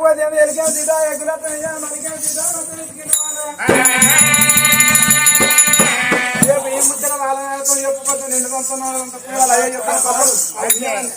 చెప్పకపోతే ఎలికేం సీతా ఎగులతో మనకేం సీతా రేపు ఈ ముచ్చట వాళ్ళతో చెప్పకపోతే నిన్ను పంపుతున్నాను అంత పిల్లలు. అయ్యో చెప్తాను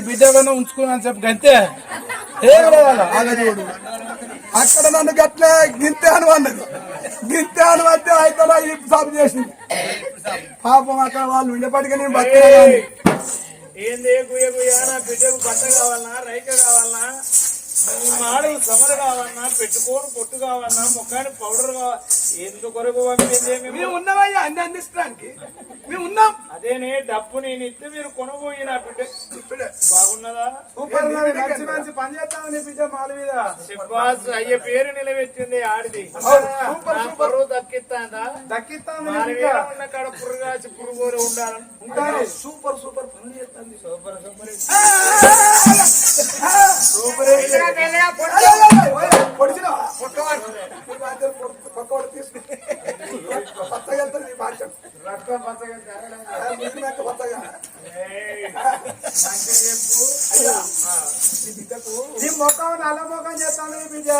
పోయి నీ బిడ్డ కన్నా ఉంచుకుని చెప్పి గంతే ఆగజోడు అక్కడ నన్ను గట్లే గింతే అని అన్నది. గింతే అని వస్తే అయితే ఈ సాపు చేసింది. పాపం అక్కడ వాళ్ళు ఉండేపటికి నేను బతికినా కానీ. ఏంది గుయ్య గుయ్య నా బిడ్డకు బట్ట కావాలన్నా రైక కావాలన్నా మాడు సమర కావాలన్నా పెట్టుకోని పొట్టు కావాలన్నా ముఖానికి పౌడర్ కావాలి మేము మేము ఉన్నామయ్యా అన్ని అందించడానికి. మేము ఉన్నాం. అదేనే డబ్బు నేను ఇస్తే మీరు కొనబోయి నా బిడ్డ బాగున్నదా. మంచి మంచి పని చేస్తాను నీ బిడ్డ మాల మీద. శిబ్బాస్ అయ్యే పేరు నిలబెట్టింది ఆడిది. పరువు దక్కిస్తాందా? దక్కిస్తాను ఉన్న కాడ పురుగాచి పురుగోరు ఉండాలని. ఉంటాను సూపర్ సూపర్ పనులు చేస్తాను సూపర్ సూపర్. సూపర్. పొడిచినా పక్క తీసుకుని పచ్చగా పచ్చగా పచ్చగా ఈ బిడ్డకు నీ ముఖం నల్ల ముఖం చేస్తాను ఈ బిడ్డ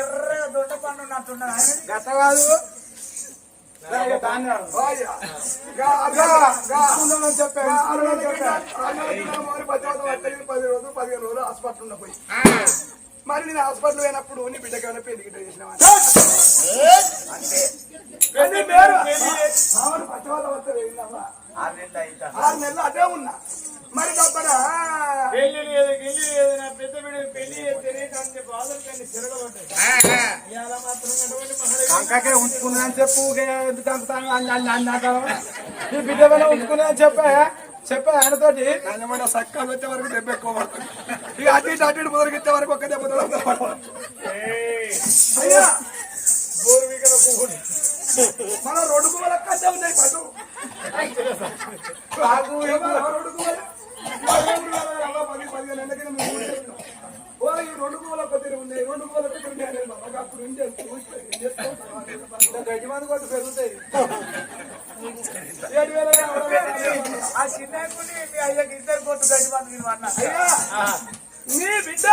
ఎర్ర దొడ్డ పండు ఉన్నట్టున్నది గత కాదు దాన్ని పది రోజులు పదిహేను రోజులు హాస్పిటల్ ఉన్న పోయి మరి నేను హాస్పిటల్ పోయినప్పుడు నీ బిడ్డకి ఏమైనా పెళ్ళి గిట్ట చేసినావా? పెళ్ళి పేరు? ఆవిడ పచ్చవాళ్ళ వస్తే వెళ్ళినావా? ఆరు నెలలు అదే ఉన్నా. మరి డబ్బడా పెళ్ళి లేదు గిల్లి లేదు. నా పెద్ద బిడ్డ పెళ్ళి చేస్తేనే కానీ బాధలు కానీ తిరగబడ్డాయి ఇవాళ మాత్రం ఎటువంటి మహా అంకాకే ఉంచుకున్నాను చెప్పు నీ బిడ్డ ఉంచుకున్నా చెప్పా చెప్పా ఆయనతోటి నాయనమైన సక్కలు వచ్చే వరకు దెబ్బ ఎక్కువ పడుతుంది ఇక అటు ఇటు అటు ఇటు మొదలుకెత్తే వరకు ఒక్క దెబ్బ అయ్యా! మన రెండు కుమ్మల కట్టే ఉన్నాయి పట్టు. రెండు కొద్దిగా ఉన్నాయి. రెండు కుమ్మల కొద్దిగా ఉన్నాయి. అప్పుడు గడ్డి మంది పెరుగుతాయి. ఏడు వేల ఆ చిన్న మీ అయ్యకి ఇద్దరు కొట్టు గడ్డి మంది నేను అన్నా అయ్యా నీ బిడ్డ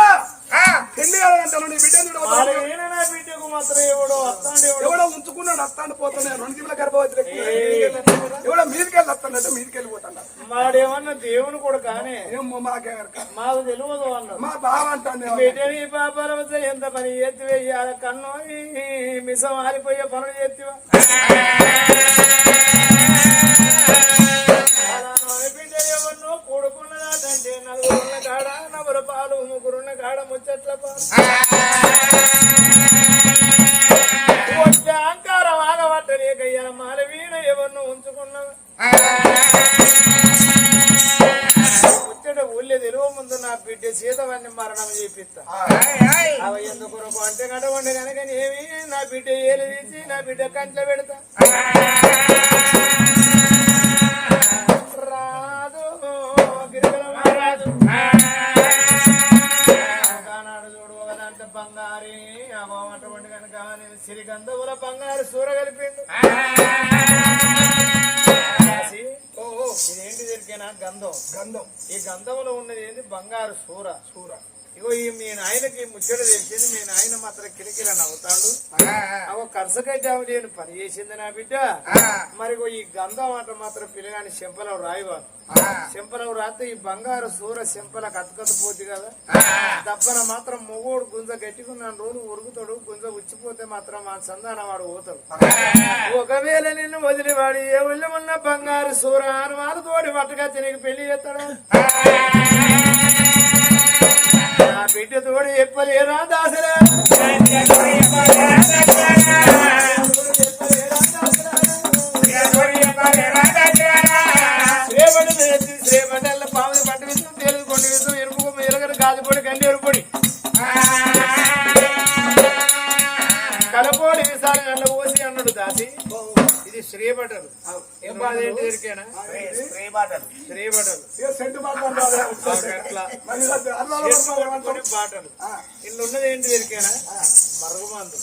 పెళ్ళి కావాలంటాను నీ బిడ్డ చూడ బిడ్డకు మాత్రం ఎవడో వస్తాడు ఎవడో ఉంచుకున్నాడు వస్తాడు పోతున్నాడు రెండు దిగుల గర్భవతి ఎవడో మీదికెళ్ళి వస్తాడంటే మీదికెళ్ళి పోతాడు వాడేమన్నా దేవుని కూడా కానీ ఏమో మాకే మాకు తెలియదు అన్న మా బావ అంటాను బిడ్డని పాపాలవచ్చ ఎంత పని ఎత్తి వేయాలి కన్ను మిసం ఆరిపోయే పనులు చేతివా బిడ్డ ఎవరినో కొడుకున్న నలుగురున్న కాడ నవల పాలు ముగ్గురున్న కాడ ముచ్చట్ల పాలు. వచ్చే అహంకారం ఆగబట్టలేకయ్యా మాల వీణ ఎవరిని ఉంచుకున్నావు ముచ్చట ఊళ్ళే తెలుగు ముందు నా బిడ్డ సీతవన్ని మరణం చేపిస్తా. అవి ఎందుకు అంటే కడవండి కనుక ఏమి నా బిడ్డ ఏలు తీసి నా బిడ్డ కంట్లో పెడతా. రాదు రాదు బంగారి అటువంటి కనుక నేను సిరిగంధముల బంగారు సూర కలిపిండు. గంధం గంధం ఈ గంధంలో ఉన్నది ఏంది? బంగారు సూర. చూర ఇగో ఈ మీ నాయనకి ముచ్చట తెలిసింది మీ నాయన మాత్రం కిలకిల నవ్వుతాడు. అగో కరసకైతే నేను పని చేసింది నా బిడ్డ. మరి ఈ గంధం ఆట మాత్రం పిల్లగాని చెంపలవు రాయవారు చెంపలవు రాస్తే ఈ బంగారు సూర చెంపల కతకతపోతుంది కదా. దప్పన మాత్రం మొగోడు గుంజ గట్టికున్నాను రోజు ఉరుకుతాడు గుంజ ఉచ్చిపోతే మాత్రం మా సంధాన వాడు పోతాడు. ఒకవేళ నిన్ను వదిలివాడు ఏ ఉన్న బంగారు సూర అని వారు తోడి పట్టుగా తినకి పెళ్ళి చేస్తాడు? నా బిడ్డ తోడు చెప్పలేరా దాసరా? విత్తు తేలు కొండ విత్తు ఎరుపు ఎలుగరు గాజుపొడి గండి ఎరుపొడి కలపోడి విసారి నల్ల పోసి ఇది శ్రీబటలు ఏం బాధ ఏంటి దొరికేనా ఇలా అన్నాలు పడుతున్నారు కొన్ని బాటలు. ఇల్లు ఉన్నది ఏంటి దొరికేనా మరుగుమందు.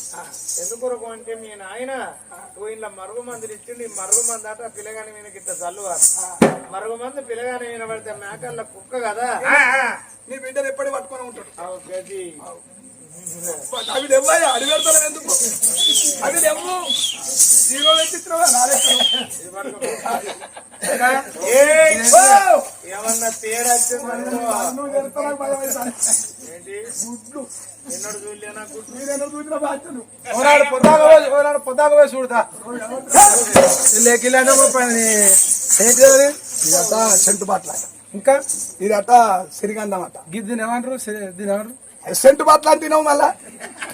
ఎందుకొరకు అంటే మీ నాయన ఓ ఇంట్లో మరుగుమందులు ఇచ్చిండు. ఈ మరుగుమందు అట పిల్లగాని మీద గిట్ట చల్లువారు మరుగుమందు పిల్లగాని మీద పడితే మేకల్ల కుక్క కదా? నీ బిడ్డను ఎప్పటి పట్టుకొని ఉంటాడు. గది. అవి దెబ్బయ్యా అడి పెడతాను ఎందుకు? అవి దెబ్బు ఏమన్నా తేడా గుడ్లు ఎన్నడు చూడలేనా గుడ్డు మీరేమో చూసిన బాధ్యతలు ఓనాడు పొద్దాక పోయి ఓనాడు పొద్దాక పోయి చూడతా లేకిలాంటి ఏంటి అది ఇదట సెంటు బాట్ల ఇంకా ఇదట సిరిగంధం అట గిద్దిని ఏమంటారు దీని ఏమంటారు సెంటు బాట్ల అంటున్నావు మళ్ళా?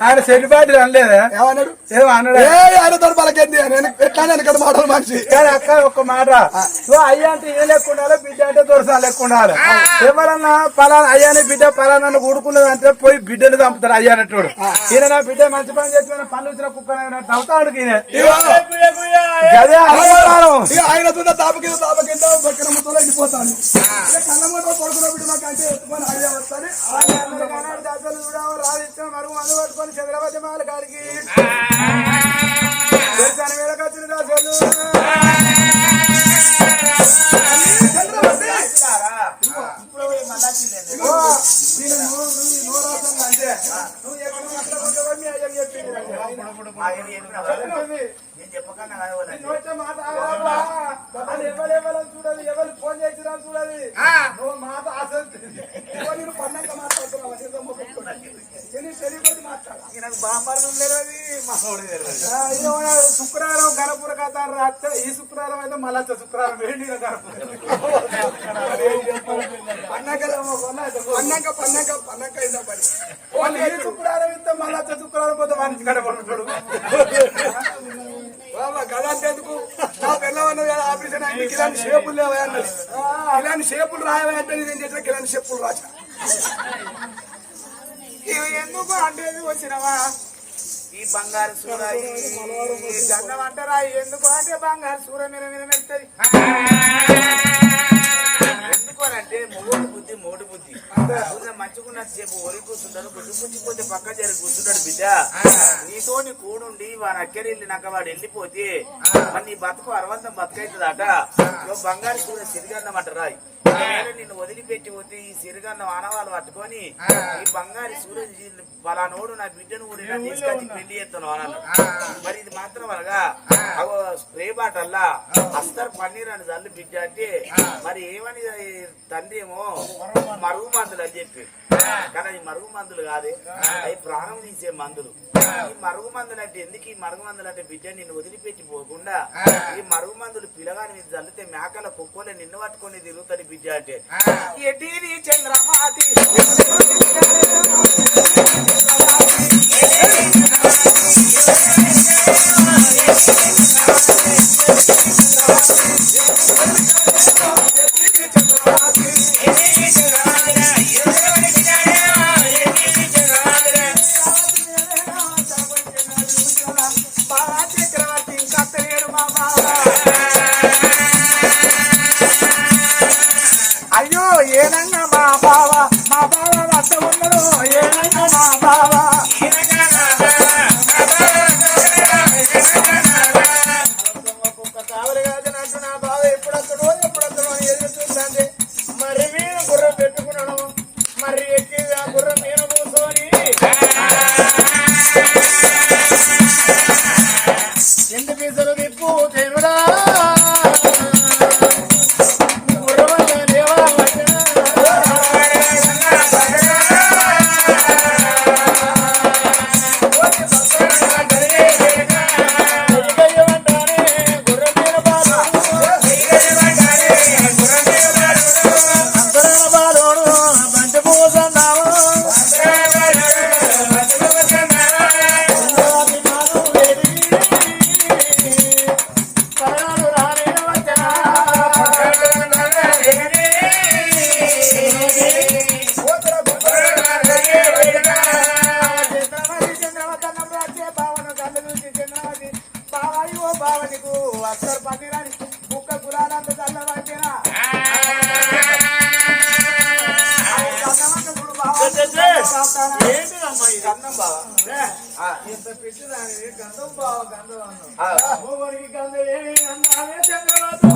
ఆయన సెటిబాటి అనలేదా? ఏమన్నాడు? ఏమో అన్నాడు ఏ ఆయన తోడు పలకేంది? నేను ఎట్లా వెనకడ మాటలు మనిషి. కానీ అక్క ఒక్క మాట సో అయ్యా అంటే ఏ లెక్క ఉండాలి? బిడ్డ అంటే దొరసా లెక్క ఉండాలి. ఎవరన్నా పలానా అయ్యాని బిడ్డ పలానా ఊడుకున్నది అంటే పోయి బిడ్డను చంపుతారు అయ్యా అన్నట్టు ఈయన నా బిడ్డ మంచి పని చేసిన పనులు వచ్చిన కుక్క. ఇక ఆయన తున్న తాప కింద తాప కింద ముద్దలో వెళ్ళిపోతాను. ఎత్తుకొని అయ్యా వస్తాను. మరుగు మందు పట్టుకొని చంద్రవతి మాల గారికి మళ్ళా శుక్రవారం వేడి గణపుర పన్నాక పన్నాక పన్నాక వాళ్ళు ఏ శుక్రవారం ఇస్తే మళ్ళా శుక్రవారం పోతే వానికి గడపడుతాడు బాబా గదా అంటే ఎందుకు? నా పిల్లవన్న ఆపరేషన్ అంటే ఇలాంటి షేపులు లేవా అన్నది. ఇలాంటి షేపులు రాయవా అంటే నేను చేసిన ఇలాంటి షేపులు రాసిన ఎందుకు అంటే వచ్చినవా? ఈ బంగారు సూర ఈ గంధం అంటారా? ఎందుకు? అంటే బంగారు సూర మీద మీద మెరుతుంది అంటే మొగోడు బుద్ధి మోడు బుద్ధి. మంచుకున్న సేపు ఒరి కూర్చుంటాడు గుడ్డు పుచ్చిపోతే పక్క చేరి కూర్చుంటాడు బిడ్డ. నీతోని కూడుండి వాడు అక్కడి వెళ్ళినాక వాడు వెళ్ళిపోతే మరి నీ బతుకు అరవంతం బతుకైతుందట. బంగారు సిరిగన్నం అంటారా ఒకవేళ నిన్ను వదిలిపెట్టి పోతే ఈ సిరిగన్నం ఆనవాళ్ళు పట్టుకొని ఈ బంగారు సూర్య పలానోడు నా బిడ్డను కూడా తీసుకొచ్చి పెళ్ళి చేస్తాను అన్నాడు మరి ఇది మాత్రం అనగా స్ప్రే బాటల్లా అస్తర్ పన్నీర్ అని చల్లు బిడ్డ అంటే మరి ఏమని తండ్రి ఏమో మరుగు మందులు అని చెప్పి. కానీ అది మరుగు మందులు కాదు. అవి ప్రాణం తీసే మందులు. ఈ మరుగు మందులు అంటే ఎందుకు? ఈ మరుగు మందులు అంటే బిడ్డ నిన్ను వదిలిపెట్టి పోకుండా ఈ మరుగు మందులు పిలగాని మీద చల్లితే మేకల కుక్కలే నిన్ను పట్టుకొని తిరుగుతాడు బిడ్డ అంటే. ఎటీ చంద్రమాతి Thank you. గంధం బావ గంధం అన్నాం గంధమే గంధాలే చంద్రరాజు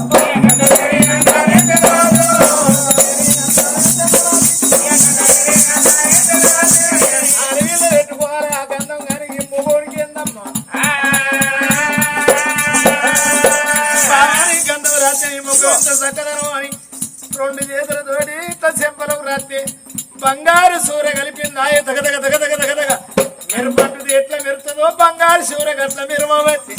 రెండు చేతులతోటి ఇట్లా చెంపలకు రాత్రి బంగారు సూర్య కలిపింది. నాయ దగ్గ దగ దగ దగ ఓ బంగారు శివరగట్ల మిరమవతి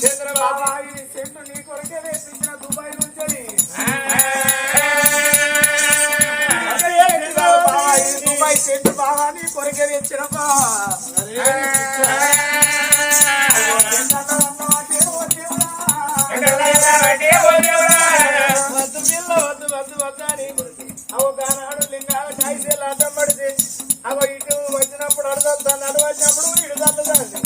చంద్రబాబు చెట్లు నీ కొరకే వేసిన దుబాయ్ నుంచి చెట్టు బాగా నీ కొరకే తెచ్చినప్పా మంది వద్దాని అవో కానాడు లింగాల కాయసేలు అడ్డం పడితే అవో ఇటు వచ్చినప్పుడు అడగలుగుతాను అడవచ్చినప్పుడు ఇడు తల్లుదాన్ని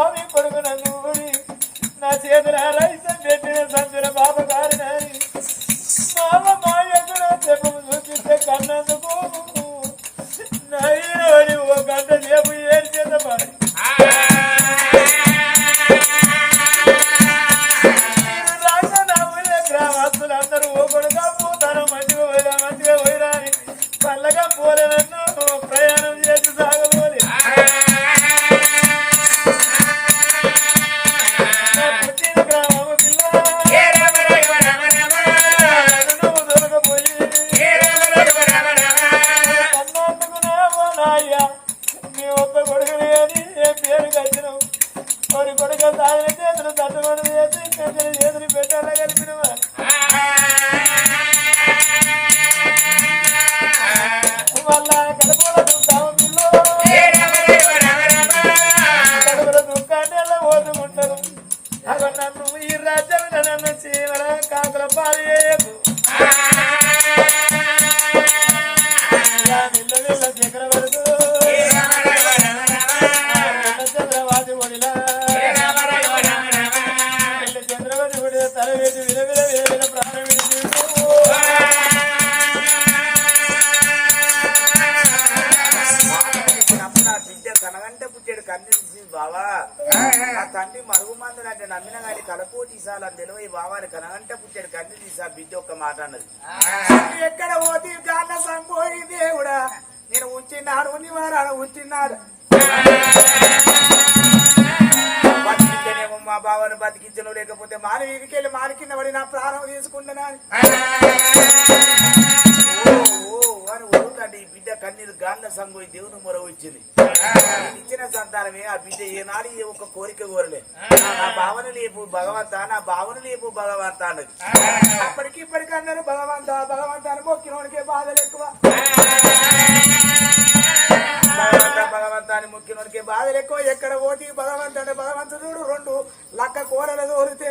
స్వామి కొడుకు నన్ను నా చేతుల రైతం పెట్టిన సంచుల బాబ తట్టుకొని చేసి పెద్దలు చేతులు పెట్టాలా కలిపినవా తీసా బిడ్డ ఒక్క మాట అన్నది. ఎక్కడ పోతే కాన్న సంపోయి దేవుడా? నేను ఉంచినాడు నివారాడు ఉంచినాడు బతికించనేమో మా బావను బతికించను లేకపోతే మాని వీధికి వెళ్ళి మాని కింద పడి నా ప్రాణం తీసుకుంటున్నా ఊరుకండి ఈ బిడ్డ కన్నీరు గాన్న సంగు దేవుని మొర వచ్చింది. నేను ఇచ్చిన సంతానమే ఆ బిడ్డ ఏనాడు ఏ ఒక కోరిక కోరలే. నా భావన లేపు భగవంత నా భావన లేపు భగవంత అన్నది. అప్పటికి ఇప్పటికి అన్నారు భగవంత భగవంత అని బాధలు ఎక్కువ. భగవంత భగవంత అని బాధలు ఎక్కువ. ఎక్కడ పోటీ భగవంత అంటే భగవంతుడు రెండు లక్క కూరలు దోరితే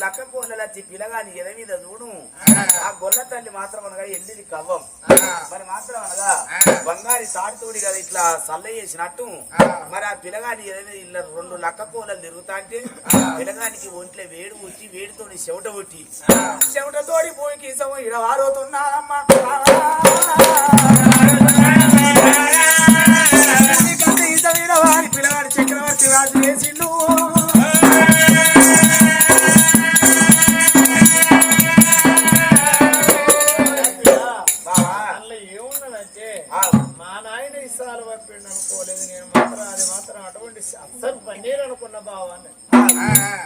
లక్క వచ్చి పిల్లగాని ఎద మీద చూడు. ఆ. గొల్ల తల్లి మాత్రం అనగా ఎండిది కవ్వం. మరి మాత్రం అనగా బంగారి తాడుతోడి కదా ఇట్లా సల్ల చేసినట్టు. మరి ఆ పిల్లగాని ఎద మీద ఇలా రెండు లక్క కోళ్ళలు తిరుగుతా అంటే పిల్లగానికి ఒంట్లో వేడి పుట్టి వేడితోని చెమట పుట్టి చెమటతోడి పోయి కీసం ఇడ వారోతున్నానమ్మా నీకంటే ఈత మీద వారి పిల్లగాడి చక్రవర్తి రాజు వేసిండు.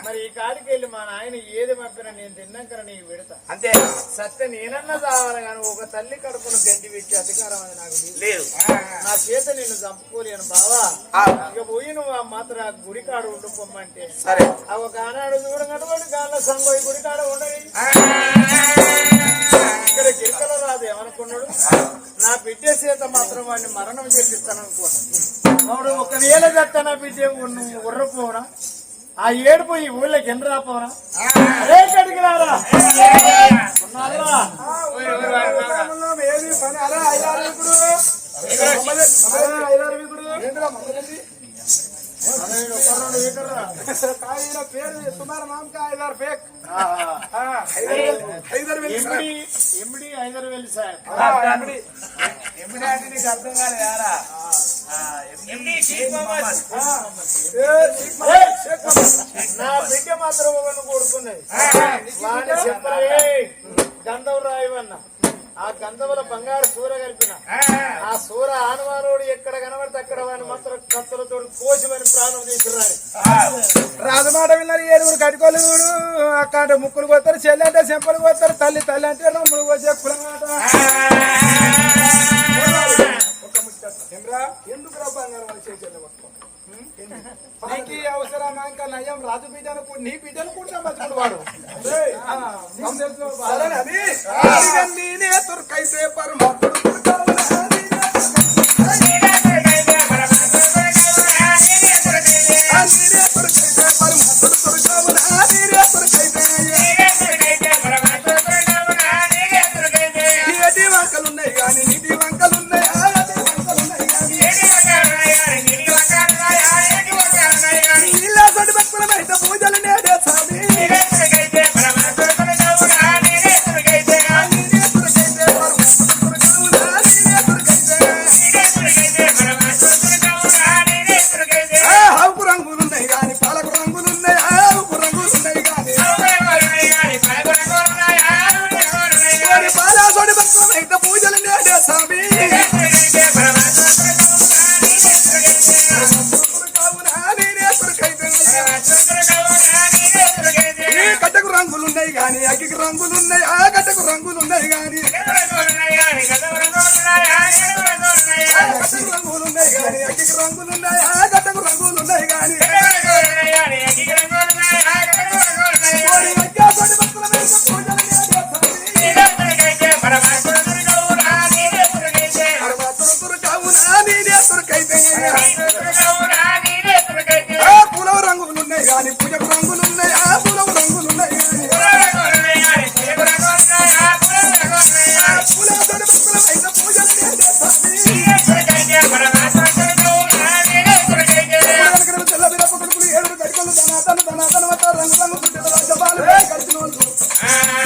మరి ఈ కాడికి వెళ్ళి మా నాయన ఏది పంపినా నేను తిన్నాక నీకు పెడతా అంతే. సత్య నేనన్నా చావాలి కానీ ఒక తల్లి కడుపును గంటి పెట్టి అధికారం అది నాకు లేదు. నా చేత నేను చంపుకోలేను బావా. ఇక పోయి నువ్వు ఆ మాత్రం గుడికాడ ఉండుకోమంటే. సరే. ఆ ఒక ఆనాడు చూడనటువంటి గాళ్ళ సంగోయి గుడికాడ ఉండని. ఇక్కడ గిరికల రాదు ఏమనుకున్నాడు? నా బిడ్డ చేత మాత్రం వాడిని మరణం చేపిస్తాను అనుకున్నాడు ఒకవేళ చెత్త నా బిడ్డ నువ్వు ఆ ఏడుపు ఈ ఊళ్ళోకి ఎన్ని రాపోరా? పేరు సుమారు నామ్ కా ఐదారు ఫేక్ ఆ, ఆ. ఐదారు వెళ్ళి సాహెబ్ ఎమ్మిడి అంటే నీకు అర్థం కాలేదారా నా బిడ్డ మాత్రం ఒకరిని కొడుకున్నది వాడిని చెప్పలే గంధం రాయవన్న. ఆ గంధముల బంగారు సూర కలిపిన. ఆ సూర ఆనవానుడు ఎక్కడ కనబడితే అక్కడ వాడిని మాత్రం కత్తులతో కోసమని ప్రాణం తీసుకురాని రాజమాట విన్నారు ఏడుగురు కట్టుకోలు అక్కడ ముక్కులు కొత్తారు చెల్లి అంటే చెంపలు కొత్తారు తల్లి తల్లి అంటే రొమ్ములు వచ్చే కులమాట? ఎందుకు రా బంగారం నీకు అవసరమా? ఇంకా నయం. రాజు బిడ్డను నీ బిడ్డను కూడా మర్చిపోడు వాడు. నేనే తుర్కైతే తుర్కావనాది. గడ్డకు రంగులున్నాయి గాని అగ్గికి రంగులున్నాయి ఆ గడ్డకు రంగులున్నాయి గాని రంగులున్నాయి గాని అగ్గికి రంగులున్నాయి ఆ గడ్డకు రంగులు Yes.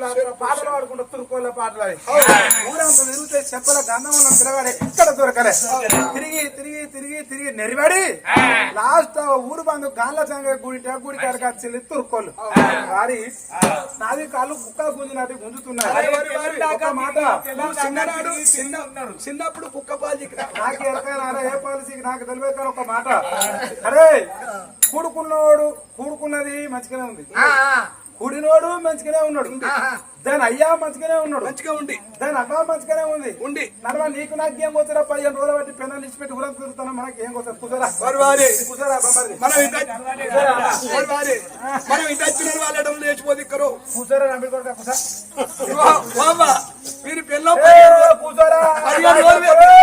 ఊళ్ళో పాటలు పాడుకుంటూ తురుకోళ్ళ పాటలు ఊరంతా తిరిగితే చెప్పల గంధంలో పిలవాడే ఇక్కడ దొరకలే. తిరిగి తిరిగి తిరిగి తిరిగి నెరివాడి. లాస్ట్ ఊరు బంధు గాంధ సంగ గుడి గుడి కాడికి వచ్చి తురుకోళ్ళు వారి నాది కాళ్ళు కుక్క గుంజినది గుంజుతున్నాయి. మాట. చిన్నప్పుడు కుక్క పాలు నాకు ఎడతారా ఏ పాలసీకి నాకు తెలివేతాను ఒక మాట. అరే కూడుకున్నోడు కూడుకున్నది మంచిగానే ఉంది. కూడినోడు మంచిగానే ఉన్నాడు. దాని అయ్యా మంచిగానే ఉన్నాడు. మంచిగా ఉండి దాని అమ్మ మంచిగానే ఉంది. ఉండి నడవ నీకు నాకు ఏం కోసరా పదిహేను రోజులు బట్టి పెన్నులు ఇచ్చి పెట్టి ఊరం తిరుగుతాను మనకి ఏం కోసం కుదరా కుదరా కుదరా కుదరా మీరు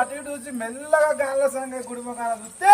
అటు ఇటు చూసి మెల్లగా గాల సంగ కుటుంబకాల చూస్తే